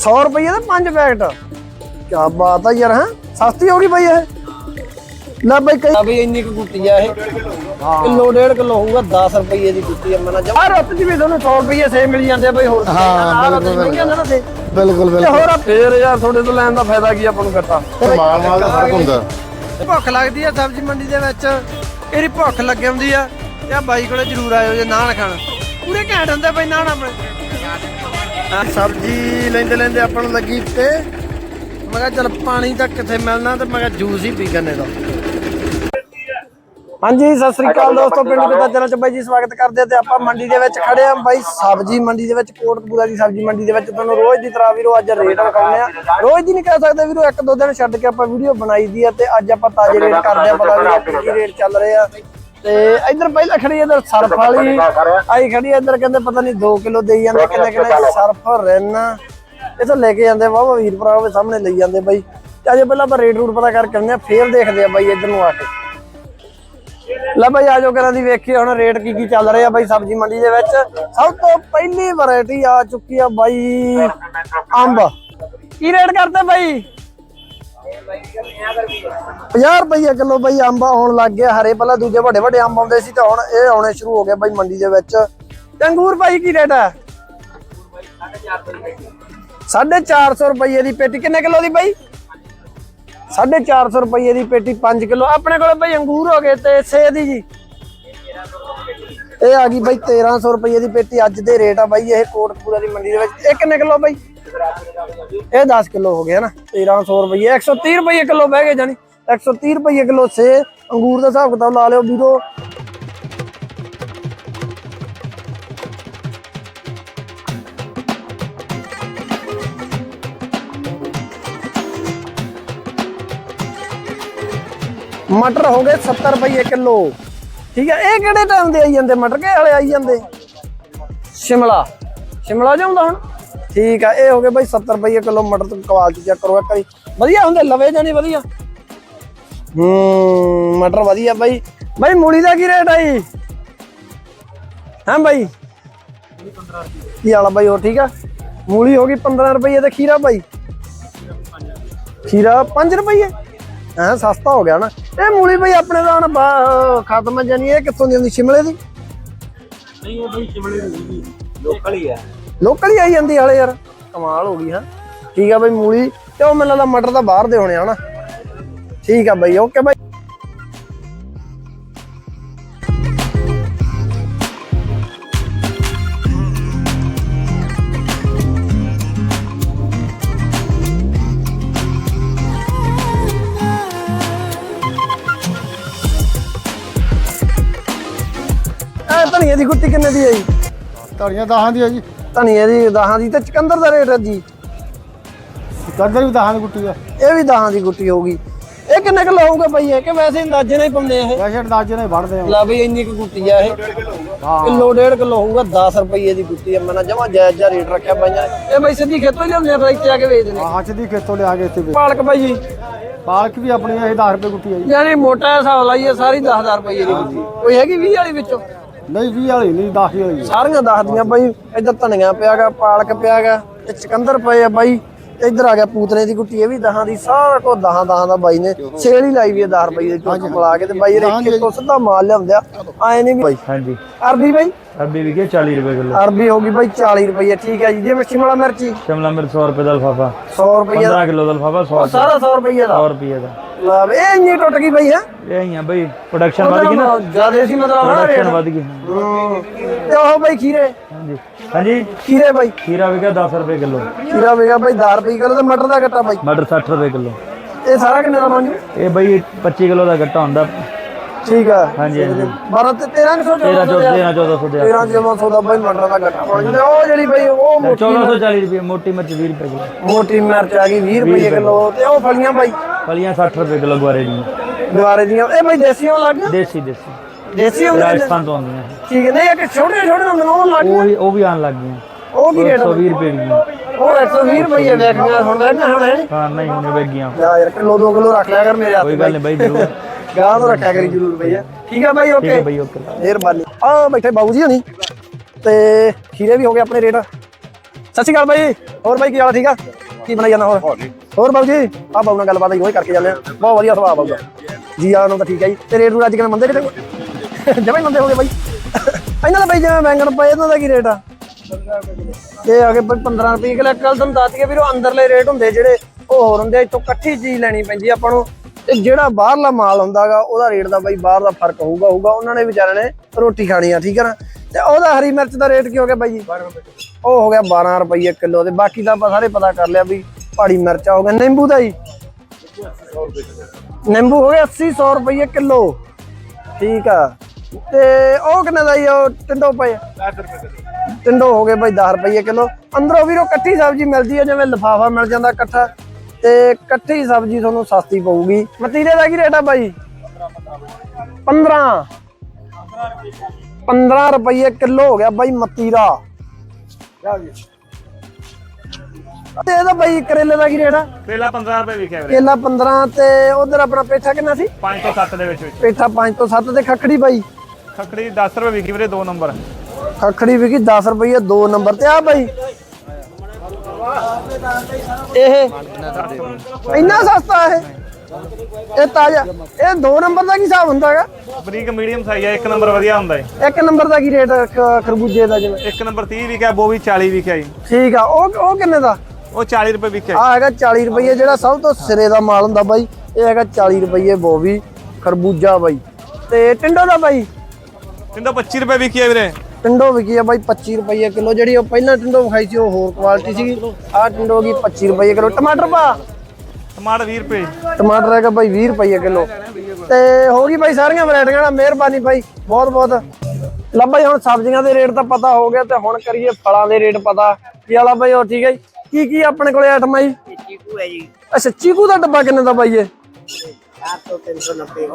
100 ਰੁਪਏ ਦੇ ਪੰਜ ਪੈਕਟ। ਕੀ ਬਾਤ ਆ ਯਾਰ ਹਾਂ? ਸਸਤੀ ਹੋ ਗਈ ਬਈ ਇਹ। ਲੈ ਬਈ ਕਈ ਬਈ ਇੰਨੀ ਕੁ ਗੁੱਟੀ ਆ ਇਹ। ਕਿਲੋ ਡੇਢ ਕਿਲੋ ਹੋਊਗਾ 10 ਰੁਪਏ ਦੀ ਗੁੱਟੀ ਆ ਮਨਾ ਜਮਾ ਰੱਤ ਜੀ ਵੀ ਤੁਹਾਨੂੰ 100 ਰੁਪਏ ਸੇ ਮਿਲ ਜਾਂਦੇ ਆ ਬਈ ਹੋਰ ਹਾਂ, ਬਿਲਕੁਲ, ਬਿਲਕੁਲ। ਹੋਰ ਫੇਰ ਯਾਰ ਤੁਹਾਡੇ ਤੋਂ ਲੈਣ ਦਾ ਫਾਇਦਾ ਕੀ ਆਪਾਂ ਨੂੰ ਕਰਤਾ ਮਾਲ ਮਾਲ ਦਾ ਫ਼ਰਕ ਹੁੰਦਾ। ਭੁੱਖ ਲੱਗਦੀ ਆ ਸਬਜ਼ੀ ਮੰਡੀ ਦੇ ਵਿੱਚ। ਇਹਦੀ ਭੁੱਖ ਲੱਗੀ ਹੁੰਦੀ ਆ। ਤੇ ਆ ਬਾਈ ਕੋਲੇ ਜ਼ਰੂਰ ਆਇਓ ਜੇ ਨਾਨ ਖਾਣ। ਪੂਰੇ ਘੈਂਟ ਹੁੰਦੇ ਬਈ ਨਾਨ ਆਪਣੇ। ਸਬਜ਼ੀ ਲੈਂਦੇ ਲੈਂਦੇ ਆਪਾਂ ਨੂੰ ਲੱਗੀ ਤੇ। ਮੈਂ ਕਿਹਾ ਚਲ ਪਾਣੀ ਤਾਂ ਕਿੱਥੇ ਮਿਲਣਾ ਤੇ ਮੈਂ ਕਿਹਾ ਜੂਸ ਹੀ ਪੀ ਗੰਨੇ ਦਾ ਹਾਂਜੀ, ਸਤਿ ਸ੍ਰੀ ਅਕਾਲ ਦੋਸਤੋ, ਪਿੰਡ ਕਿਤਾ ਚ ਬਾਈ ਜੀ ਸਵਾਗਤ ਕਰਦੇ ਤੇ ਆਪਾਂ ਮੰਡੀ ਦੇ ਵਿੱਚ ਖੜੇ ਆ ਬਾਈ, ਸਬਜ਼ੀ ਮੰਡੀ ਦੇ ਵਿੱਚ ਕੋਟਕਪੂਰਾ ਦੀ ਸਬਜ਼ੀ ਮੰਡੀ ਦੇ ਵਿੱਚ ਤੁਹਾਨੂੰ ਰੋਜ਼ ਦੀ ਤਰ੍ਹਾਂ ਵੀਰੋ ਅੱਜ ਰੇਟ ਵਿਖਾਉਂਦੇ ਆ ਰੋਜ਼ ਦੀ ਨਹੀਂ ਕਹਿ ਸਕਦੇ ਵੀਰੋ, ਇੱਕ ਦੋ ਦਿਨ ਛੱਡ ਕੇ ਆਪਾਂ ਵੀਡੀਓ ਬਣਾਈ ਦੀ ਆ ਤੇ ਅੱਜ ਆਪਾਂ ਤਾਜ਼ੇ ਰੇਟ ਕਰਦੇ ਆ ਪਤਾ ਵੀਰੋ ਕੀ ਰੇਟ ਚੱਲ ਰਹੇ ਆ। ਤੇ ਇੱਧਰ ਪਹਿਲਾਂ ਖੜੀ ਇੱਧਰ ਸਰਫ ਵਾਲੀ। ਆਈ ਖੜੀ ਇੱਧਰ ਕਹਿੰਦੇ ਪਤਾ ਨਹੀਂ 2 ਕਿਲੋ ਦੇਈ ਜਾਂਦੇ ਕਿੰਨੇ ਕਿੰਨੇ ਸਰਫ ਰਿੰਨ ਇਹ ਤਾਂ ਲੈ ਕੇ ਜਾਂਦੇ ਵਾਹ ਵੀਰ ਭਰਾ ਉਹਦੇ ਸਾਹਮਣੇ ਲਈ ਜਾਂਦੇ ਬਾਈ। ਤੇ ਅਜੇ ਪਹਿਲਾਂ ਆਪਾਂ ਰੇਟ ਰੂਟ ਪਤਾ ਕਰਕੇ ਆਉਂਦੇ ਆ ਫੇਰ ਦੇਖਦੇ ਆ ਬਾਈ ਇੱਧਰ ਨੂੰ ਆ ਕੇ। ਲੈ ਬਾਈ ਆਜੋ ਕਰਾਂ ਦੀ ਵੇਖੀਏ ਹੁਣ ਰੇਟ ਕੀ ਕੀ ਚੱਲ ਰਿਹਾ ਬਾਈ ਸਬਜ਼ੀ ਮੰਡੀ ਦੇ ਵਿੱਚ। ਸਭ ਤੋਂ ਪਹਿਲੀ ਵੈਰਾਈਟੀ ਆ ਚੁੱਕੀ ਆ ਬਾਈ ਅੰਬ। ਕੀ ਰੇਟ ਕਰਦੇ ਬਾਈ? 50 ਰੁਪਏ ਕਿਲੋ ਬਾਈ ਅੰਬ ਆਉਣ ਲੱਗ ਗਿਆ ਹਰੇ ਪਹਿਲਾਂ ਦੂਜੇ ਵੱਡੇ ਵੱਡੇ ਅੰਬ ਆਉਂਦੇ ਸੀ ਤਾਂ ਹੁਣ ਇਹ ਆਉਣੇ ਸ਼ੁਰੂ ਹੋ ਗਏ ਬਾਈ ਮੰਡੀ ਦੇ ਵਿੱਚ। ਤੇ ਅੰਗੂਰ ਬਾਈ ਕੀ ਰੇਟ ਹੈ 450 ਰੁਪਏ ਦੀ ਪੇਟੀ ਕਿੰਨੇ ਕਿਲੋ ਦੀ ਬਾਈ? 450 ਰੁਪਏ ਦੀ ਪੇਟੀ 5 ਕਿਲੋ। ਆਪਣੇ ਕੋਲ ਬਈ ਅੰਗੂਰ ਹੋ ਗਏ ਤੇ ਸੇਬ ਦੀ ਜੀ। ਇਹ ਆ ਗਈ ਬਈ 1300 ਰੁਪਏ ਦੀ ਪੇਟੀ ਅੱਜ ਦੇ ਰੇਟ ਆ ਬਾਈ ਇਹ ਕੋਟਕਪੂਰਾ ਦੀ ਮੰਡੀ ਦੇ ਵਿੱਚ। ਇਹ ਕਿੰਨੇ ਕਿਲੋ ਬਾਈ? ਇਹ 10 ਕਿਲੋ ਹੋ ਗਿਆ ਨਾ 1300 ਰੁਪਏ 130 ਰੁਪਏ ਕਿਲੋ ਬਹਿ ਗਏ ਜਾਨੀ 130 ਰੁਪਏ ਕਿਲੋ ਸੇ ਅੰਗੂਰ ਦਾ ਹਿਸਾਬ ਕਿਤਾਬ ਲਾ ਲਿਓ ਵੀਰੋ ਮਟਰ ਹੋ ਗਏ 70 ਰੁਪਏ ਕਿਲੋ। ਠੀਕ ਹੈ, ਇਹ ਕਿਹੜੇ ਟਾਈਮ ਦੇ ਆਈ ਜਾਂਦੇ ਮਟਰ? ਕੇ ਵਾਲੇ ਆਈ ਜਾਂਦੇ? ਸ਼ਿਮਲਾ। ਸ਼ਿਮਲਾ ਜਾਂਦਾ ਹੁਣ? ਠੀਕ ਆ, ਇਹ ਹੋ ਗਏ ਬਾਈ 70 ਰੁਪਏ ਕਿਲੋ ਮਟਰ ਤੋਂ ਕੁਆਲਿਟੀ ਚੈੱਕ ਕਰੋ ਇੱਕ ਵਾਰੀ। ਵਧੀਆ ਹੁੰਦੇ, ਲਵੇ ਜਾਣੀ ਵਧੀਆ। ਹੂੰ, ਮਟਰ ਵਧੀਆ ਬਾਈ। ਬਾਈ ਮੂਲੀ ਦਾ ਕੀ ਰੇਟ ਆਈ ਹਾਂ ਬਾਈ? ਕੀ ਵਾਲਾ ਬਾਈ, ਹੋਰ ਠੀਕ ਆ? ਮੂਲੀ ਹੋ ਗਈ 15 ਰੁਪਏ ਤੇ ਖੀਰਾ ਬਾਈ। ਖੀਰਾ 5 ਰੁਪਏ ਹਾਂ, ਸਸਤਾ ਹੋ ਗਿਆ ਨਾ। ਇਹ ਮੂਲੀ ਬਈ ਆਪਣੇ ਦਾ ਹੁਣ ਖਤਮ ਜਾਨੀ ਇਹ ਕਿੱਥੋਂ ਦੀ ਹੁੰਦੀ ਸ਼ਿਮਲੇ ਦੀ? ਨਹੀਂ, ਉਹ ਬਈ ਸ਼ਿਮਲੇ ਦੀ ਲੋਕਲ ਹੀ ਹੈ ਲੋਕਲ ਹੀ ਆਈ ਜਾਂਦੀ ਹਾਲੇ ਯਾਰ। ਕਮਾਲ ਹੋ ਗਈ, ਹਾਂ। ਠੀਕ ਆ ਬਈ ਮੂਲੀ। ਤੇ ਉਹ ਮੈਨੂੰ ਲੱਗਦਾ ਮਟਰ ਤਾਂ ਬਾਹਰ ਦੇ ਹੋਣੇ ਆ ਨਾ ਠੀਕ ਆ ਬਈ, ਓਕੇ ਬਈ। ਇਹ ਧਨੀਏ ਦੀ ਗੁੱਟੀ ਕਿੰਨੇ ਦੀ ਹੈ ਜੀ ਧਨੀਆ ਦਹਾਂ ਦੀ ਹੈ ਜੀ। ਧਨੀਏ ਦੀ ਦਹਾਂ ਦੀ ਤੇ ਚਕੰਦਰ ਦਾ ਰੇਟ ਹੈ ਜੀ। ਕਦਰ ਵੀ ਦਹਾਂ ਦੀ ਗੁੱਟੀ ਆ। ਇਹ ਵੀ ਦਹਾਂ ਦੀ ਗੁੱਟੀ ਹੋਊਗੀ। ਇਹ ਕਿੰਨੇ ਕਿਲੋ ਹੋਊਗਾ ਬਈ ਇਹ? ਕਿ ਵੈਸੇ ਅੰਦਾਜ਼ੇ ਨਾਲ ਹੀ ਪਾਉਂਦੇ ਆ ਇਹ? ਵੈਸੇ ਅੰਦਾਜ਼ੇ ਨਾਲ ਵੜਦੇ ਆ। ਲਾ ਬਈ ਇੰਨੀ ਕੁ ਗੁੱਟੀ ਆ ਇਹ। ਹਾਂ। ਕਿਲੋ ਡੇਢ ਕਿਲੋ ਹੋਊਗਾ 10 ਰੁਪਏ ਦੀ ਗੁੱਟੀ ਆ। ਮੈਂ ਜਮਾ ਜਾਇਜ਼ ਜਿਹਾ ਰੇਟ ਰੱਖਿਆ ਬਾਈਆਂ ਨੇ। ਇਹ ਬਈ ਸਿੱਧੀ ਖੇਤੋਂ ਹੀ ਲਿਆਉਂਦੇ ਆ ਫਿਰ ਇੱਥੇ ਆ ਕੇ ਵੇਚਦੇ ਨੇ। ਹਾਂ ਦੀ ਖੇਤੋਂ ਲਿਆ ਕੇ ਇੱਥੇ ਵੇਚ- ਪਾਲਕ ਬਾਈ। ਜੀ ਪਾਲਕ ਵੀ ਆਪਣੀ ਇਹ 10 ਰੁਪਏ ਗੁੱਟੀ ਆ ਜੀ। ਯਾਨੀ ਮੋਟਾ ਹਿਸਾਬ ਲਾਈਏ ਸਾਰੀ 10000 ਰੁਪਏ ਦੀ ਗੁੱਟੀ। ਕੋਈ ਹੈਗੀ 20 ਵਾਲੀ ਵਿੱਚੋਂ? ਨਹੀਂ 20 ਵਾਲੀ ਨਹੀਂ 10 ਵਾਲੀ। ਸਾਰੀਆਂ ਦੱਸਦੀਆਂ ਬਾਈ ਇੱਧਰ ਧਨੀਆ ਪਿਆਗਾ ਪਾਲਕ ਪਿਆਗਾ ਤੇ ਚਕੰਦਰ ਪਏ ਆ ਬਾਈ। ਇੱਧਰ ਆ ਗਿਆ ਪੂਤਨੇ ਦੀ ਗੁੱਟੀ ਇਹ ਵੀ ਦਹਾਂ ਦੀ ਸਾਰਾ ਕੋ ਦਹਾਂ ਦਹਾਂ ਦਾ ਬਾਈ ਨੇ। ਸੇਲ ਹੀ ਲਾਈ ਵੀ ਹੈ 10 ਰੁਪਏ ਦੀ ਚੁੱਕ ਮਿਲਾ ਕੇ ਤੇ ਬਾਈ ਰੇਖੇ ਤੋਂ ਸਿੱਧਾ ਮਾਲ ਲਿਆਉਂਦਿਆ ਆਏ ਨਹੀਂ ਵੀ ਬਾਈ ਹਾਂਜੀ। ਅਰਬੀ ਬਾਈ। ਅਰਬੀ ਵੀ 40 ਰੁਪਏ ਕਿਲੋ। ਅਰਬੀ ਹੋ ਗਈ ਬਾਈ 40 ਰੁਪਏ ਠੀਕ ਹੈ ਜੀ। ਜਿਵੇਂ ਸ਼ਿਮਲਾ ਮਿਰਚੀ? ਸ਼ਿਮਲਾ ਮਿਰਚ 100 ਰੁਪਏ ਦਾ ਲਫਾਫਾ। 100 ਰੁਪਏ 15 ਕਿਲੋ ਦਾ ਲਫਾਫਾ 100 ਸਾਰਾ 100 ਰੁਪਏ ਦਾ। 100 ਰੁਪਏ ਦਾ। ਲਾ ਵੀ ਇਹ ਇੰਨੀ ਟੁੱਟ ਗਈ ਬਾਈ ਹੈ? ਇਹ ਹੀ ਆ ਬਈ ਪ੍ਰੋਡਕਸ਼ਨ ਵਧ ਗਈ ਨਾ। ਜ਼ਿਆਦਾ ਸੀ ਮਤਲਬ ਰੇਟ ਪ੍ਰੋਡਕਸ਼ਨ ਵਧ ਗਈ। ਹੂੰ। ਤੇ ਉਹ ਬਾਈ ਖੀਰੇ। ਹਾਂਜੀ। ਹਾਂਜੀ? ਖੀਰੇ ਬਾਈ। ਖੀਰਾ ਵੀ 10 ਰੁਪਏ ਕਿਲੋ। ਖੀਰਾ ਵੇਗਾ ਬਾਈ 10 ਰੁਪਏ ਕਿਲੋ ਤੇ ਮਟਰ ਦਾ ਗੱਟਾ ਬਾਈ। ਮਟਰ 60 ਰੁਪਏ ਕਿਲੋ। ਇਹ ਸਾਰਾ ਕਿੰਨੇ ਦਾ ਬਣ ਇਹ ਬਈ 25 ਕਿਲੋ ਦਾ ਗੱਟਾ ਹੁੰਦਾ। ਠੀਕ ਆ। ਹਾਂਜੀ ਹਾਂਜੀ। 12 ਤੇ 13 ਸੌ 13 14 1400 ਦੇ 13 ਜਮਾ ਸੌਦਾ ਬਾਈ ਮਟਰ ਦਾ ਗੱਟਾ ਜਾਂਦਾ। ਉਹ ਜਿਹੜੀ ਬਾਈ ਉਹ ਮੋਟੀ 1440 ਰੁਪਏ ਮੋਟੀ ਮਿਰਚ 20 ਰੁਪਏ ਕਿਲੋ। ਮੋਟੀ ਮਿਰਚ ਆ ਗਈ 20 ਰੁਪਏ ਕਿਲੋ ਤੇ ਉਹ ਫਲੀਆਂ ਬਾਈ। ਫਲੀਆਂ 60 ਰੁਪਏ ਕਿਲੋ ਗੁਆਰੇ ਦੀਆਂ। ਦੁਆਰੇ ਦੀਆਂ। ਇਹ ਬਾਈ ਦੇਸੀ ਹੋਣ ਲੱਗ ਦੇਸੀ ਦੇਸੀ। ਦੇਸੀ ਨੇ ਰਾਜਸਥਾਨ ਤੋਂ ਆਉਂਦੀਆਂ। ਠੀਕ ਹੈ ਨਹੀਂ ਇੱਕ ਛੋਟੇ ਛੋਟੇ ਹੁੰਦੇ ਨੇ ਉਹ ਲੱਗ ਉਹ ਉਹ ਵੀ ਆਣ ਲੱਗ ਗਈਆਂ। ਉਹ ਕੀ ਰੇਟ 120 ਰੁਪਏ ਦੀਆਂ। ਉਹ 120 ਰੁਪਏ ਵੇਖ ਗਿਆ ਹੁਣ ਨਾ ਹੁਣ ਹੈ ਨਹੀਂ ਹੁਣੇ ਯਾ ਯਾਰ ਕਿਲੋ 2 ਕਿਲੋ ਰੱਖ ਲਿਆ ਕਰ ਮੇਰੇ ਹੱਥ ਕੋਈ ਗੱਲ ਨਹੀਂ ਬਈ ਜ਼ਰੂਰ। ਗਾਹ ਤੋਂ ਰੱਖਿਆ ਕਰੀ ਜ਼ਰੂਰ ਭਈਆ। ਠੀਕ ਆ ਬਾਈ ਓਕੇ ਬਈ ਓਕੇ ਮਿਹਰਬਾਨੀ। ਆ ਬੈਠੇ ਬਾਬੂ ਜੀ ਹਣੀ ਤੇ ਖੀਰੇ ਵੀ ਹੋ ਗਏ ਆਪਣੇ ਰੇਟ। ਸਤਿ ਸ਼੍ਰੀ ਅਕਾਲ ਬਾਈ ਹੋਰ ਬਾਈ ਕੀ ਹਾਲ ਆ, ਠੀਕ ਆ? ਕੀ ਬਣਾਈ ਜਾਂਦਾ ਹੋਰ? ਹੋਰ ਬਾਬੂ ਜੀ ਆ ਬਾਬੂ ਨਾਲ ਗੱਲਬਾਤ ਹੀ ਕਰਕੇ ਜਾਂਦੇ ਆ। ਬਹੁਤ ਵਧੀਆ ਸੁਭਾਅ ਬਾਬੂ ਦਾ। ਜੀ ਆ ਨੂੰ ਤਾਂ ਠੀਕ ਹੈ ਜੀ। ਤੇ ਰੇਟ ਨੂੰ ਅੱਜ ਕਿਵੇਂ ਮੰਦੇ ਕਿਤੇ ਜਮਾਂ ਹੀ ਮੰਦੇ ਹੋ ਗਏ ਬਾਈ। ਇਹਨਾਂ ਦਾ ਬਾਈ ਜਿਵੇਂ ਬੈਂਗਣ ਪਏ ਇਹਨਾਂ ਦਾ ਕੀ ਰੇਟ ਆ? ਇਹ ਆ ਕੇ ਬਾਈ 15 ਰੁਪਏ ਕਿਲੋ ਕੱਲ ਤੁਹਾਨੂੰ ਦੱਸ ਕੇ ਵੀਰੋ ਅੰਦਰਲੇ ਰੇਟ ਹੁੰਦੇ ਜਿਹੜੇ ਉਹ ਹੋਰ ਹੁੰਦੇ ਆ, ਇੱਥੋਂ ਇਕੱਠੀ ਚੀਜ਼ ਲੈਣੀ ਪੈਂਦੀ ਆ ਆਪਾਂ ਨੂੰ। ਤੇ ਜਿਹੜਾ ਬਾਹਰਲਾ ਮਾਲ ਹੁੰਦਾਗਾ ਉਹਦਾ ਰੇਟ ਦਾ ਬਾਈ ਬਾਹਰ ਦਾ ਫ਼ਰਕ ਹੋਊਗਾ ਹੋਊਗਾ। ਉਹਨਾਂ ਨੇ ਵਿਚਾਰਿਆਂ ਨੇ ਰੋਟੀ ਖਾਣੀ ਆ ਠੀਕ ਆ ਨਾ? ਤੇ ਉਹਦਾ ਹਰੀ ਮਿਰਚ ਦਾ ਰੇਟ ਕੀ ਹੋ ਗਿਆ ਬਾਈ ਜੀ? ਉਹ ਹੋ ਗਿਆ 12 ਰੁਪਏ ਕਿਲੋ ਤੇ ਬਾਕੀ ਤਾਂ ਆਪਾਂ ਸਾਰੇ ਪਤਾ ਕਰ ਲਿਆ ਵੀ ਪਹਾੜੀ ਮਿਰਚਾ ਹੋ ਗਿਆ ਨਿੰਬੂ ਦਾ ਜੀ? ਨਿੰਬੂ ਹੋ ਗਿਆ 80 100 ਰੁਪਏ ਕਿਲੋ। ਠੀਕ ਆ। ਤੇ ਉਹ ਕਿੰਨੇ ਦਾ ਜੀ ਉਹ ਟਿੰਡੋ ਪਏ? 10 ਰੁਪਏ ਟਿੰਡੋ ਹੋ ਗਏ ਬਾਈ 10 ਰੁਪਏ ਕਿਲੋ। ਅੰਦਰੋਂ ਵੀਰੋ ਇਕੱਠੀ ਸਬਜ਼ੀ ਮਿਲਦੀ ਹੈ ਜਿਵੇਂ ਲਫਾਫਾ ਮਿਲ ਜਾਂਦਾ ਇਕੱਠਾ। ਤੇ ਇਕੱਠੀ ਸਬਜ਼ੀ ਤੁਹਾਨੂੰ ਸਸਤੀ ਪਊਗੀ। ਮਤੀਰੇ ਦਾ ਕੀ ਰੇਟ ਆ ਬਾਈ? 15 15 ਰੁਪਏ ਕਿਲੋ ਹੋ ਗਿਆ ਬਾਈ ਮਤੀਰਾ। ਤੇ ਇਹਦਾ ਬਾਈ ਕਰੇਲੇ ਦਾ ਕੀ ਰੇਟ ਆ? ਪਹਿਲਾ 15 ਰੁਪਏ ਵਿਕਿਆ ਵੀਰੇ। ਕੇਲਾ 15 ਤੇ ਉਧਰ ਆਪਣਾ ਪੇਠਾ ਕਿੰਨਾ ਸੀ? 5 ਤੋਂ 7 ਦੇ ਵਿੱਚ ਵਿੱਚ। ਪੇਠਾ 5 ਤੋਂ 7 ਤੇ ਖੱਖੜੀ ਬਾਈ। ਖੱਕੜੀ 10 ਰੁਪਏ ਵਿਕੀ ਵੀਰੇ 2 ਨੰਬਰ। ਖੱਖੜੀ ਵਿਕੀ 10 ਰੁਪਏ 2 ਨੰਬਰ ਤੇ ਆ ਬਾਈ। ਇਹ ਇੰਨਾ ਸਸਤਾ ਇਹ? ਇਹ ਤਾਜ਼ਾ ਇਹ 2 ਨੰਬਰ ਦਾ ਕੀ ਹਿਸਾਬ ਹੁੰਦਾ ਹੈਗਾ? ਬਰੀਕ ਮੀਡੀਅਮ ਸਾਈਜ਼ ਹੈ ਇੱਕ ਨੰਬਰ ਵਧੀਆ ਹੁੰਦਾ ਹੈ ਇੱਕ ਨੰਬਰ ਦਾ ਕੀ ਰੇਟ ਖਰਬੂਜੇ ਦਾ ਜਿਵੇਂ? ਇੱਕ ਨੰਬਰ 30 ਵਿਕਿਆ ਉਹ ਵੀ 40 ਵਿਕਿਆ ਜੀ। ਠੀਕ ਆ ਉਹ ਉਹ ਕਿੰਨੇ ਦਾ? ਉਹ 40 ਰੁਪਏ ਵਿਕਿਆ ਆ ਹੈਗਾ 40 ਰੁਪਏ ਜਿਹੜਾ ਸਭ ਤੋਂ ਸਿਰੇ ਦਾ ਮਾਲ ਹੁੰਦਾ ਬਾਈ ਇਹ ਹੈਗਾ 40 ਰੁਪਏ ਬੋਵੀ ਖਰਬੂਜਾ ਬਾਈ। ਤੇ ਟਿੰਡੋ ਦਾ ਬਾਈ? ਜਿੰਦਾ 25 ਰੁਪਏ ਵਿਕਿਆ ਵੀਰੇ। ਟਿੰਡੋ ਵਿਕੀ ਆ ਬਾਈ 25 ਰੁਪਏ ਕਿਲੋ ਜਿਹੜੀ ਉਹ ਪਹਿਲਾਂ ਟਿੰਡੋ ਵਿਖਾਈ ਸੀ ਉਹ ਹੋਰ ਕੁਆਲਿਟੀ ਸੀਗੀ। ਆਹ ਟਿੰਡੋ ਹੋ ਗਈ 25 ਰੁਪਏ ਕਿਲੋ। ਟਮਾਟਰ ਪਾ। ਟਮਾਟਰ 20 ਰੁਪਏ। ਟਮਾਟਰ ਹੈਗਾ ਬਾਈ 20 ਰੁਪਏ ਕਿਲੋ। ਤੇ ਹੋ ਗਈ ਬਾਈ ਸਾਰੀਆਂ ਵੈਰਾਈਟੀਆਂ ਦਾ ਮਿਹਰਬਾਨੀ ਬਾਈ ਬਹੁਤ ਬਹੁਤ। ਲੈ ਬਾਈ ਹੁਣ ਸਬਜ਼ੀਆਂ ਦੇ ਰੇਟ ਤਾਂ ਪਤਾ ਹੋ ਗਿਆ ਤੇ ਹੁਣ ਕਰੀਏ ਫਲਾਂ ਦੇ ਰੇਟ ਪਤਾ। ਕੀ ਵਾਲਾ ਬਾਈ ਹੋਰ ਠੀਕ ਹੈ ਜੀ? ਕੀ ਕੀ ਆਪਣੇ ਕੋਲੇ ਆਈਟਮ ਆ ਜੀ? ਚੀਕੂ ਹੈ ਜੀ। ਅੱਛਾ ਚੀਕੂ ਦਾ ਡੱਬਾ ਕਿੰਨੇ ਦਾ ਬਾਈ ਇਹ? 400 390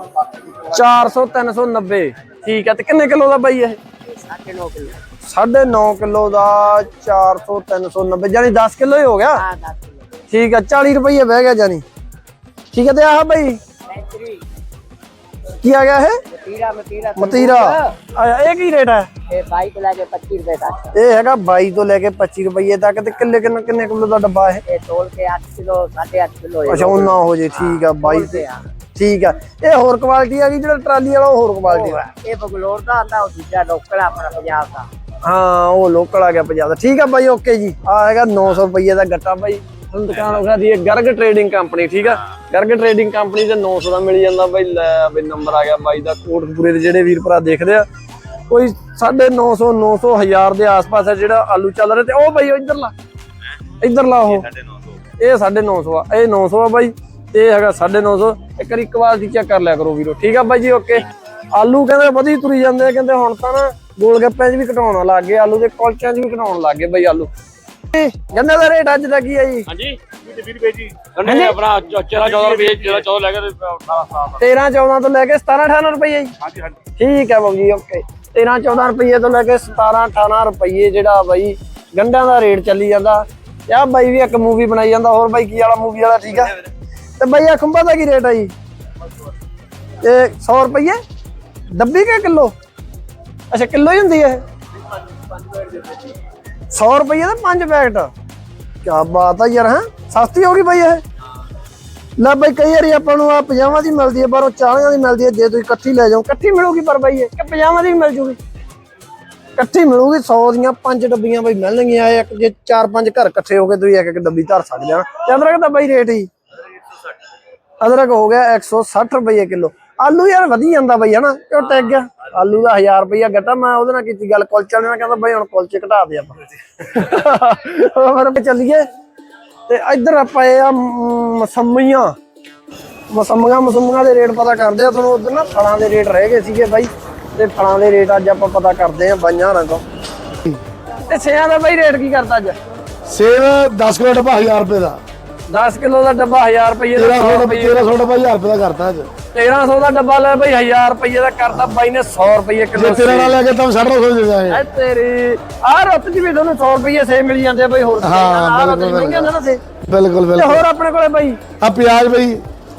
400 390 ਠੀਕ ਹੈ ਤੇ ਕਿੰਨੇ ਕਿਲੋ ਦਾ ਬਾਈ ਇਹ? 9.5 ਕਿਲੋ। 9.5 ਕਿਲੋ ਦਾ 400 390 ਜਾਨੀ 10 ਕਿਲੋ ਹੀ ਹੋ ਗਿਆ? ਹਾਂ 10 ਕਿਲੋ। ਠੀਕ ਹੈ 40 ਰੁਪਏ ਬਹਿ ਗਿਆ ਜਾਨੀ ਠੀਕ ਹੈ ਤੇ ਆਹ ਬਾਈ। ਬੈਟਰੀ ਕੀ ਆ ਗਿਆ ਇਹ? ਮਤੀਰਾ ਮਤੀਰਾ ਮਤੀਰਾ। ਆਇਆ ਇਹ ਕੀ ਰੇਟ ਹੈ ਇਹ ਬਾਈਕ ਲੈ ਕੇ 25 ਰੁਪਏ ਤੱਕ। ਇਹ ਹੈਗਾ 22 ਤੋਂ ਲੈ ਕੇ 25 ਰੁਪਏ ਤੱਕ ਤੇ ਕਿੱਲੇ ਕਿੰਨੇ ਕਿੰਨੇ ਕਿਲੋ ਦਾ ਡੱਬਾ ਇਹ? ਇਹ ਤੋਲ ਕੇ 8 ਕਿਲੋ 8.5 ਕਿਲੋ ਅੱਛਾ ਉਹਨਾਂ ਹੋ ਜੇ ਠੀਕ ਆ 22 ਤੇ ਠੀਕ ਆ। ਇਹ ਹੋਰ ਕੁਆਲਿਟੀ ਆ ਗਈ ਜਿਹੜਾ ਟਰਾਲੀ ਵਾਲਾ ਉਹ ਹੋਰ ਕੁਆਲਿਟੀ ਆ। ਇਹ ਬਗਲੋਰ ਦਾ ਆਂਦਾ ਉਹ ਦੂਜਾ ਲੋਕਲ ਆਪਣਾ ਪੰਜਾਬ ਦਾ। ਹਾਂ ਉਹ ਲੋਕਲ ਆ ਗਿਆ ਪੰਜਾਬ ਦਾ। ਠੀਕ ਆ ਬਾਈ ਓਕੇ ਜੀ। ਆ ਹੈਗਾ 900 ਰੁਪਏ ਦਾ ਗੱਟਾ ਬਾਈ। ਹੁਣ ਦੁਕਾਨ ਵਿਖਾ ਦੀ ਗਰਗ ਟਰੇਡਿੰਗ ਕੰਪਨੀ ਠੀਕ ਆ? ਗਰਗ ਟਰੇਡਿੰਗ ਕੰਪਨੀ ਤੇ 900 ਦਾ ਮਿਲ ਜਾਂਦਾ ਬਾਈ। ਲੈ ਬਈ ਨੰਬਰ ਆ ਗਿਆ ਬਾਈ ਦਾ ਕੋਟਕਪੂਰੇ ਦੇ ਜਿਹੜੇ ਵੀਰ ਭਰਾ ਦੇਖਦੇ ਆ। ਕੋਈ 950 900 1000 ਦੇ ਆਸ-ਪਾਸ ਆ ਜਿਹੜਾ ਆਲੂ ਚੱਲ ਰਿਹਾ ਤੇ ਉਹ ਬਾਈ ਉਹ ਇੱਧਰਲਾ। ਇੱਧਰਲਾ ਉਹ। ਇਹ 950 ਆ ਇਹ 900 ਆ ਬਾਈ। ਤੇ ਇਹ ਹੈਗਾ 950 ਇੱਕ ਵਾਰੀ ਕੁਆਲਿਟੀ ਚੈੱਕ ਕਰ ਲਿਆ ਕਰੋ ਵੀਰੋ। ਠੀਕ ਆ ਬਾਈ ਜੀ ਓਕੇ ਆਲੂ ਕਹਿੰਦੇ ਵਧੀ ਤੁਰੀ ਜਾਂਦੇ ਆ ਕਹਿੰਦੇ ਹੁਣ ਤਾਂ ਨਾ ਗੋਲ ਗੱਪਿਆਂ 'ਚ ਵੀ ਘਟਾਉਣ ਲੱਗ ਗਏ ਆਲੂ ਦੇ ਕੁਲਚਿਆਂ 'ਚ ਵੀ ਘਟਾਉਣ ਲੱਗ ਗਏ ਬਾਈ ਆਲੂ। ਗੰਨੇ ਦਾ ਰੇਟ ਅੱਜ ਦਾ ਕੀ ਹੈ ਜੀ? ਹਾਂਜੀ 20 ਰੁਪਏ ਜੀ। ਗੰਨੇ ਆਪਣਾ 14 14 ਰੁਪਏ ਜਿਹੜਾ 14 ਲੈ ਕੇ 18 ਸਾਲ 13 14 ਤੋਂ ਲੈ ਕੇ 17 18 ਰੁਪਏ ਜੀ। ਹਾਂਜੀ ਹਾਂਜੀ। ਠੀਕ ਹੈ ਬਾਬੂ ਜੀ ਓਕੇ 13 14 ਰੁਪਏ ਤੋਂ ਲੈ ਕੇ 17 18 ਰੁਪਏ ਜਿਹੜਾ ਬਾਈ ਗੰਡਿਆਂ ਦਾ ਰੇਟ ਚੱਲੀ ਜਾਂਦਾ। ਆਹ ਬਾਈ ਵੀ ਇੱਕ ਮੂਵੀ ਬਣਾਈ ਜਾਂਦਾ ਹੋਰ ਬਾਈ ਕੀ ਵਾਲਾ ਮੂਵੀ ਵਾਲਾ ਠੀਕ ਆ? ਤੇ ਬਾਈ ਆ ਖੰਭਾ ਦਾ ਕੀ ਰੇਟ ਆ ਜੀ? ਤੇ 100 ਰੁਪਏ ਡੱਬੀ ਕੇ ਕਿਲੋ? ਅੱਛਾ, ਕਿਲੋ ਹੀ ਹੁੰਦੀ ਹੈ 100 ਰੁਪਏ ਦਾ ਪੰਜ ਪੈਕਟ। ਕੀ ਬਾਤ ਆ ਯਾਰ, ਹਾਂ? ਸਸਤੀ ਹੋ ਗਈ ਬਾਈ ਇਹ। ਲੈ ਬਾਈ, ਕਈ ਵਾਰੀ ਆਪਾਂ ਨੂੰ ਆ ਪਜਾਮਾ ਦੀ ਮਿਲਦੀ ਹੈ ਪਰ ਉਹ 40 ਦੀ ਮਿਲਦੀ ਹੈ ਜੇ ਤੁਸੀਂ ਇਕੱਠੀ ਲੈ ਜਾਓ। ਇਕੱਠੀ ਮਿਲੂਗੀ ਪਰ ਬਾਈ ਇਹ? ਕਿ ਪਜਾਮਾ ਦੀ ਵੀ ਮਿਲ ਜੂਗੀ? ਇਕੱਠੀ ਮਿਲੂਗੀ 100 ਦੀਆਂ ਪੰਜ ਡੱਬੀਆਂ ਬਈ ਮਿਲਣਗੀਆਂ, ਇੱਕ ਜੇ ਚਾਰ ਪੰਜ ਘਰ ਇਕੱਠੇ ਹੋ ਕੇ ਤੁਸੀਂ ਇੱਕ ਇੱਕ ਡੱਬੀ ਧਰ ਸਕਦੇ ਆ ਤੇ ਅਦਰਕ ਦਾ ਬਾਈ ਰੇਟ ਹੀ। ਅਦਰਕ ਹੋ ਗਿਆ 160 ਰੁਪਏ ਕਿਲੋ। ਆਲੂ ਯਾਰ ਵਧੀ ਜਾਂਦਾ ਬਾਈ ਹਨਾ? ਕਿਉਂ ਗਿਆ। ਆਲੂ ਦਾ 1000 ਰੁਪਏ ਗੱਟਾ ਮੈਂ ਉਹਦੇ ਨਾਲ ਕੀਤੀ ਗੱਲ ਕੁਲਚੇ ਵਾਲੇ ਨਾਲ ਕਹਿੰਦਾ ਬਾਈ ਹੁਣ ਕੁਲਚੇ ਘਟਾ ਦੇ ਆਪਾਂ। ਹੋਰ ਆਪਾਂ ਚੱਲੀਏ। ਤੇ ਇੱਧਰ ਆਪਾਂ ਇਹ ਆ ਮਸੰਮੀਆਂ। ਮਸੰਮੀਆਂ ਮਸੰਮੀਆਂ ਦੇ ਰੇਟ ਪਤਾ ਕਰਦੇ ਆ ਤੁਹਾਨੂੰ ਉਧਰ ਨਾ ਫਲਾਂ ਦੇ ਰੇਟ ਰਹਿ ਗਏ ਸੀਗੇ ਬਾਈ। ਤੇ ਫਲਾਂ ਦੇ ਰੇਟ ਅੱਜ ਆਪਾਂ ਪਤਾ ਕਰਦੇ ਆ ਬਾਈਆਂ ਹੋਰਾਂ ਤੋਂ ਤੇ ਸੇਆਂ ਦਾ ਬਾਈ ਰੇਟ ਕੀ ਕਰਤਾ ਅੱਜ? ਸੇਬ 10 ਕਿਲੋ ਡੱਬਾ 1000 ਰੁਪਏ ਦਾ। 10 ਕਿਲੋ ਦਾ ਡੱਬਾ 1000 ਰੁਪਏ ਦਾ 1300 100 ਡੱਬਾ ਰੁਪਏ 1300 ਡੱਬਾ 1000 ਰੁਪਏ ਦਾ ਕਰਤਾ ਅੱਜ। 1300 ਦਾ ਡੱਬਾ ਲੈ ਬਈ 1000 ਰੁਪਏ ਦਾ ਕਰਤਾ ਬਾਈ ਨੇ 100 ਰੁਪਏ ਜੇ ਕਿਲੋ ਤੇਰਾ ਨਾਲ ਲੈ ਕੇ ਤਾਂ 950 ਦੇ ਜਾਏ ਐ ਤੇਰੀ ਆ ਰੁੱਤ ਜੀ ਵੀ ਤੁਹਾਨੂੰ 100 ਰੁਪਏ ਸੇ ਮਿਲ ਜਾਂਦੇ ਬਈ ਹੋਰ ਹਾਂ, ਬਿਲਕੁਲ, ਮਹਿੰਗੇ ਹੁੰਦੇ ਨਾ ਸੇ ਬਿਲਕੁਲ ਹੋਰ ਆਪਣੇ ਕੋਲੇ ਬਾਈ? ਆ ਪਿਆਜ਼ ਬਈ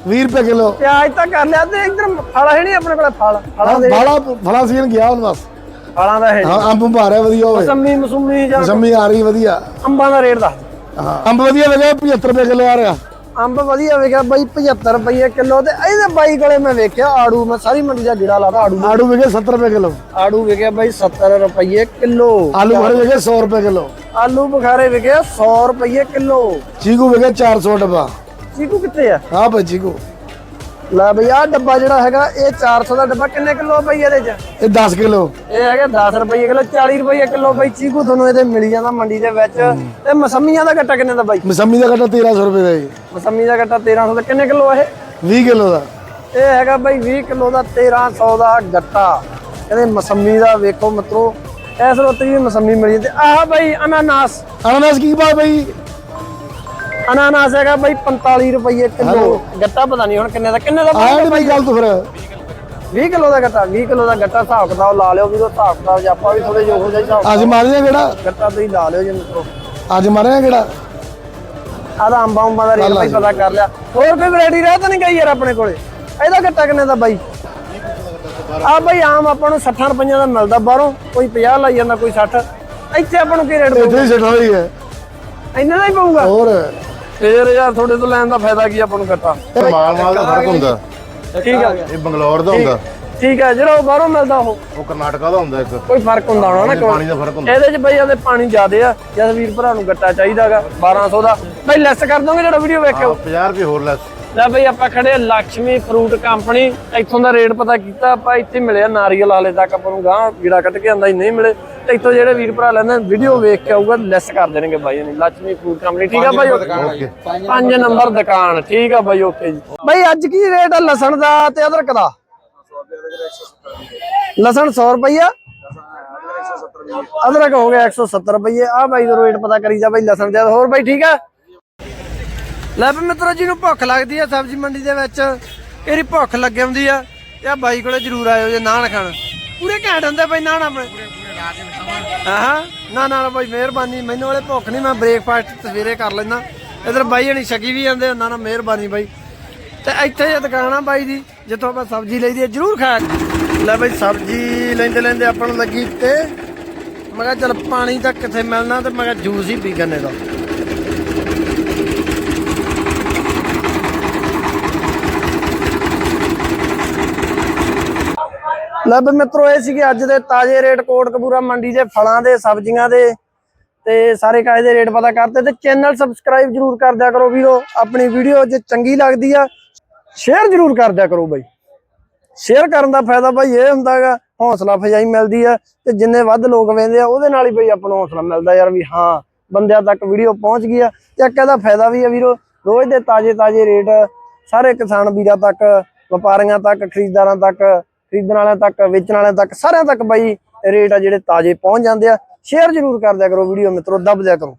20 ਰੁਪਏ ਕਿਲੋ। ਪਿਆਜ਼ ਤਾਂ ਕਰ ਲਿਆ ਤੇ ਇੱਧਰ ਫਲ ਹੈ ਨਹੀਂ ਆਪਣੇ ਕੋਲੇ ਫਲ ਫਲਾਂ ਦੇ। ਬਾਲਾ ਫਲਾ ਸੀਨ ਗਿਆ ਹੁਣ ਬਸ। ਫਲਾਂ ਦਾ ਹੈ ਹਾਂ ਅੰਬ ਭਾਰਿਆ ਵਧੀਆ ਹੋਵੇ। ਮਸੰਮੀ ਮਸੂਮੀ ਜਾਂ ਮਸੰਮੀ ਆ ਰਹੀ ਵਧੀਆ। ਅੰਬਾਂ ਦਾ ਰੇਟ ਦੱਸ ਅੰਬ ਵਧੀਆ ਵਗਾ 75 ਰੁਪਏ ਕਿਲੋ ਆ ਰਿਹਾ। ਅੰਬ ਵਧੀਆ ਵਿਕਿਆ ਬਾਈ 75 ਰੁਪਏ ਕਿਲੋ ਤੇ ਇਹਦੇ ਬਾਈ ਕੋਲੇ ਮੈਂ ਵੇਖਿਆ ਆੜੂ ਮੈਂ ਸਾਰੀ ਮੰਡੀ ਦਾ ਗਿੜਾ ਲਾਦਾ ਆੜੂ ਆੜੂ ਵਿਕੇ 70 ਰੁਪਏ ਕਿਲੋ। ਆੜੂ ਵਿਕਿਆ ਬਾਈ 70 ਰੁਪਏ ਕਿਲੋ। ਆਲੂ ਭਰੇ ਵਿਕੇ 100 ਰੁਪਏ ਕਿਲੋ। ਆਲੂ ਬੁਖਾਰੇ ਵਿਕਿਆ 100 ਰੁਪਏ ਕਿਲੋ। ਚੀਕੂ ਵਿਕੇ 400 ਡੱਬਾ। ਚੀਕੂ ਕਿੱਥੇ ਆ? ਹਾਂ ਭਾਈ ਚੀਕੂ। ਲੈ ਬਈ ਆਹ ਡੱਬਾ ਜਿਹੜਾ ਹੈਗਾ ਇਹ 400 ਦਾ ਡੱਬਾ ਕਿੰਨੇ ਕਿਲੋ ਬਈ ਇਹਦੇ ਚ? ਇਹ 10 ਕਿਲੋ। ਇਹ ਹੈਗਾ 10 ਰੁਪਏ ਕਿਲੋ 40 ਰੁਪਏ ਕਿਲੋ ਬਈ ਚੀਕੂ ਤੁਹਾਨੂੰ ਇਹਦੇ ਮਿਲ ਜਾਂਦਾ ਮੰਡੀ ਦੇ ਵਿੱਚ। ਤੇ ਮਸੰਮੀਆਂ ਦਾ ਗੱਟਾ ਕਿੰਨੇ ਦਾ ਬਾਈ? ਮਸੰਮੀ ਦਾ ਕੱਟਾ 1300 ਰੁਪਏ ਦਾ ਜੀ। ਮਸੰਮੀ ਦਾ ਗੱਟਾ 1300 ਦਾ ਕਿੰਨੇ ਕਿਲੋ ਇਹ? 20 ਕਿਲੋ ਦਾ। ਇਹ ਹੈਗਾ ਬਾਈ 20 ਕਿਲੋ ਦਾ 1300 ਦਾ ਗੱਟਾ। ਕਹਿੰਦੇ ਮਸੰਮੀ ਦਾ ਵੇਖੋ ਮਿੱਤਰੋ ਇਸ ਰੁੱਤ ਵੀ ਮਸੰਮੀ ਮਿਲੀ ਤੇ ਆਹ ਬਾਈ ਅਨਾਨਾਸ। ਅਨਾਨਾਸ ਕੀ ਭਾਅ ਭਾਈ ਅਨਾਨਾਸ ਹੈਗਾ ਬਾਈ 45 ਰੁਪਏ ਕਿਲੋ। ਗੱਟਾ ਪਤਾ ਨਹੀਂ ਹੁਣ ਕਿੰਨੇ ਦਾ ਕਿੰਨੇ ਦਾ ਨਹੀਂ ਭਾਈ? ਗੱਲ ਤੂੰ ਫਿਰ। 20 ਕਿਲੋ ਦਾ ਗੱਟਾ 20 ਕਿਲੋ ਦਾ ਗੱਟਾ ਹਿਸਾਬ ਕਿਤਾਬ ਲਾ ਲਿਓ ਵੀ ਉਹ ਹਿਸਾਬ ਕਿਤਾਬ ਜੇ ਆਪਾਂ ਵੀ ਥੋੜੇ ਜਿਹੇ ਹੋ ਜਾਈ ਹਿਸਾਬ ਅੱਜ ਮਾਰਿਆ ਕਿਹੜਾ? ਗੱਟਾ ਤੁਸੀਂ ਲਾ ਲਿਓ ਜੀ ਮਿੱਤਰੋ। ਅੱਜ ਮਾਰਿਆ ਕਿਹੜਾ? ਆਦਾ ਅੰਬਾਂ ਅੰਬਾਂ ਦਾ ਰੇਟ ਬਾਈ ਪਤਾ ਕਰ ਲਿਆ। ਹੋਰ ਕੋਈ ਵੈਰਾਈਟੀ ਰਹਿ ਤਾਂ ਨਹੀਂ ਗਈ ਯਾਰ ਆਪਣੇ ਕੋਲੇ? ਇਹਦਾ ਗੱਟਾ ਕਿੰਨੇ ਦਾ ਬਾਈ? ਆ ਬਾਈ ਆਮ ਆਪਾਂ ਨੂੰ 60 ਰੁਪਈਆਂ ਦਾ ਮਿਲਦਾ ਬਾਹਰੋਂ। ਕੋਈ 50 ਲਾਈ ਜਾਂਦਾ ਕੋਈ 60 ਇੱਥੇ ਆਪਾਂ ਨੂੰ ਕੀ ਰੇਟ ਇੱਥੇ ਪਊਗਾ? ਹੀ ਸਿੱਟ ਹੋਈ ਹੈ। ਇੰਨਾ ਦਾ ਹੀ ਪਊਗਾ? ਹੋਰ। ਫੇਰ ਯਾਰ ਤੁਹਾਡੇ ਤੋਂ ਲੈਣ ਦਾ ਫਾਇਦਾ ਕੀ ਆਪਾਂ ਨੂੰ ਗੱਟਾ ਮਾਲ ਮਾਲ ਦਾ ਫ਼ਰਕ ਹੁੰਦਾ। ਠੀਕ ਆ ਇਹ ਬੰਗਲੌਰ ਦਾ ਹੁੰਦਾ। ਠੀਕ ਆ ਜਿਹੜਾ ਉਹ ਬਾਹਰੋਂ ਮਿਲਦਾ ਉਹ। ਉਹ ਕਰਨਾਟਕਾ ਦਾ ਹੁੰਦਾ ਇੱਕ। ਕੋਈ ਫ਼ਰਕ ਹੁੰਦਾ ਹੋਣਾ ਨਾ ਪਾਣੀ ਦਾ ਫ਼ਰਕ ਹੁੰਦਾ। ਇਹਦੇ ਚ ਬਈ ਇਹਦੇ ਪਾਣੀ ਜ਼ਿਆਦੇ ਆ ਜਦ ਵੀਰ ਭਰਾ ਨੂੰ ਗੱਟਾ ਚਾਹੀਦਾਗਾ 1200 ਦਾ। ਬਈ ਲੈਸ ਕਰ ਦੋਗੇ ਜਿਹੜਾ ਵੀਡੀਓ ਵੇਖਿਓ 50 ਰੁਪਏ ਹੋਰ ਲੈਸ ਲੈ ਬਈ ਆਪਾਂ ਖੜੇ ਲక్ష్ਮੀ ਫਰੂਟ ਕੰਪਨੀ ਇੱਥੋਂ ਦਾ ਰੇਟ ਪਤਾ ਕੀਤਾ ਆਪਾਂ ਇੱਥੇ ਮਿਲਿਆ ਨਾਰੀਅਲ ਹਾਲੇ ਤੱਕ ਆਪਾਂ ਨੂੰ ਗਾਂ ਗੀੜਾ ਕੱਟ ਕੇ ਆਂਦਾ ਨਹੀਂ ਮਿਲੇ। ਤੇ ਇੱਥੋਂ ਜਿਹੜੇ ਵੀਰ ਭਰਾ ਲੈਂਦੇ ਵੀਡੀਓ ਵੇਖ ਕੇ ਆਊਗਾ ਲੈਸ ਕਰ ਦੇਣਗੇ ਬਾਈ ਨੇ ਲక్ష్ਮੀ ਫਰੂਟ ਕੰਪਨੀ ਠੀਕ ਆ ਬਾਈ? ਪੰਜ ਨੰਬਰ ਦੁਕਾਨ ਠੀਕ ਆ ਬਾਈ ਓਕੇ ਜੀ। ਬਾਈ ਅੱਜ ਕੀ ਰੇਟ ਆ ਲਸਣ ਦਾ ਤੇ ਅਦਰਕ ਦਾ? ਲਸਣ 100 ਰੁਪਈਆ। ਅਦਰਕ ਹੋ ਗਿਆ 170 ਰੁਪਏ ਆ ਬਾਈ ਦਾ ਰੇਟ ਪਤਾ ਕਰੀ ਜਾ ਬਾਈ ਲਸਣ ਦਾ। ਹੋਰ ਬਾਈ ਠੀਕ ਆ? ਲੈ ਵੀ ਮਿੱਤਰੋ ਜੀ ਨੂੰ ਭੁੱਖ ਲੱਗਦੀ ਆ ਸਬਜ਼ੀ ਮੰਡੀ ਦੇ ਵਿੱਚ ਇਹਦੀ ਭੁੱਖ ਲੱਗ ਆਉਂਦੀ ਆ ਆ ਬਾਈ ਕੋਲੇ ਜਰੂਰ ਆਇਓ ਜੇ ਨਾਨ ਖਾਣ। ਪੂਰੇ ਘੈਂਟ ਹੁੰਦੇ ਬਾਈ ਨਾਨ ਆਪਣੇ। ਹਾਂ ਨਾ ਨਾ ਬਾਈ ਮਿਹਰਬਾਨੀ। ਮੈਨੂੰ ਵਾਲੇ ਭੁੱਖ ਨਹੀਂ ਮੈਂ ਬ੍ਰੇਕਫਾਸਟ ਸਵੇਰੇ ਕਰ ਲੈਂਦਾ। ਇਧਰ ਬਾਈ ਹਣੀ ਛਕੀ ਵੀ ਜਾਂਦੇ ਨਾ ਨਾ ਮਿਹਰਬਾਨੀ ਬਾਈ। ਤੇ ਇੱਥੇ ਇਹ ਦੁਕਾਨ ਆ ਬਾਈ ਦੀ ਜਿੱਥੋਂ ਆਪਾਂ ਸਬਜ਼ੀ ਲਈਦੀ ਹੈ ਜਰੂਰ ਖਾਇਆ ਕਰੋ। ਲੈ ਬਾਈ ਸਬਜ਼ੀ ਲੈਂਦੇ ਲੈਂਦੇ ਆਪਾਂ ਨੂੰ ਲੱਗੀ ਤੇ ਮੈਂ ਕਿਹਾ ਚੱਲ ਪਾਣੀ ਤਾਂ ਕਿੱਥੇ ਮਿਲਣਾ ਤੇ ਮੈਂ ਕਿਹਾ ਜੂਸ ਹੀ ਪੀ ਗੰਨੇ ਦਾ ਲੈ ਵੀ ਮਿੱਤਰੋ, ਇਹ ਸੀਗੇ ਅੱਜ ਦੇ ਤਾਜ਼ੇ ਰੇਟ ਕੋਟਕਪੂਰਾ ਮੰਡੀ ਦੇ ਫਲਾਂ ਦੇ, ਸਬਜ਼ੀਆਂ ਦੇ ਤੇ ਸਾਰੇ ਕਾਇ ਦੇ ਰੇਟ ਪਤਾ ਕਰਦੇ ਤੇ ਚੈਨਲ ਸਬਸਕ੍ਰਾਈਬ ਜਰੂਰ ਕਰ ਦਿਆ ਕਰੋ ਵੀਰੋ। ਆਪਣੀ ਵੀਡੀਓ ਜੇ ਚੰਗੀ ਲੱਗਦੀ ਆ, ਸ਼ੇਅਰ ਜਰੂਰ ਕਰ ਦਿਆ ਕਰੋ ਬਾਈ। ਸ਼ੇਅਰ ਕਰਨ ਦਾ ਫਾਇਦਾ ਬਾਈ ਇਹ ਹੁੰਦਾਗਾ ਹੌਸਲਾ ਫਜਾਈ ਮਿਲਦੀ ਆ ਤੇ ਜਿੰਨੇ ਵੱਧ ਲੋਕ ਵੇਂਦੇ ਆ, ਉਹਦੇ ਨਾਲ ਹੀ ਬਈ ਆਪਾਂ ਨੂੰ ਹੌਸਲਾ ਮਿਲਦਾ ਯਾਰ ਵੀ ਹਾਂ, ਬੰਦਿਆਂ ਤੱਕ ਵੀਡੀਓ ਪਹੁੰਚ ਗਈ ਆ। ਤੇ ਇੱਕ ਇਹਦਾ ਫਾਇਦਾ ਵੀ ਆ ਵੀਰੋ, ਰੋਜ਼ ਦੇ ਤਾਜ਼ੇ ਤਾਜ਼ੇ ਰੇਟ ਸਾਰੇ ਕਿਸਾਨ ਵੀਰਾਂ ਤੱਕ, ਵਪਾਰੀਆਂ ਤੱਕ, ਖਰੀਦਦਾਰਾਂ ਤੱਕ ਖਰੀਦਣ ਵਾਲਿਆਂ ਤੱਕ, ਵੇਚਣ ਵਾਲਿਆਂ ਤੱਕ, ਸਾਰਿਆਂ ਤੱਕ ਬਾਈ, ਰੇਟ ਆ ਜਿਹੜੇ ਤਾਜ਼ੇ ਪਹੁੰਚ ਜਾਂਦੇ ਆ। ਸ਼ੇਅਰ ਜਰੂਰ ਕਰ ਦਿਆ ਕਰੋ ਵੀਡੀਓ ਮਿੱਤਰੋ, ਦੱਬ ਦਿਆ ਕਰੋ।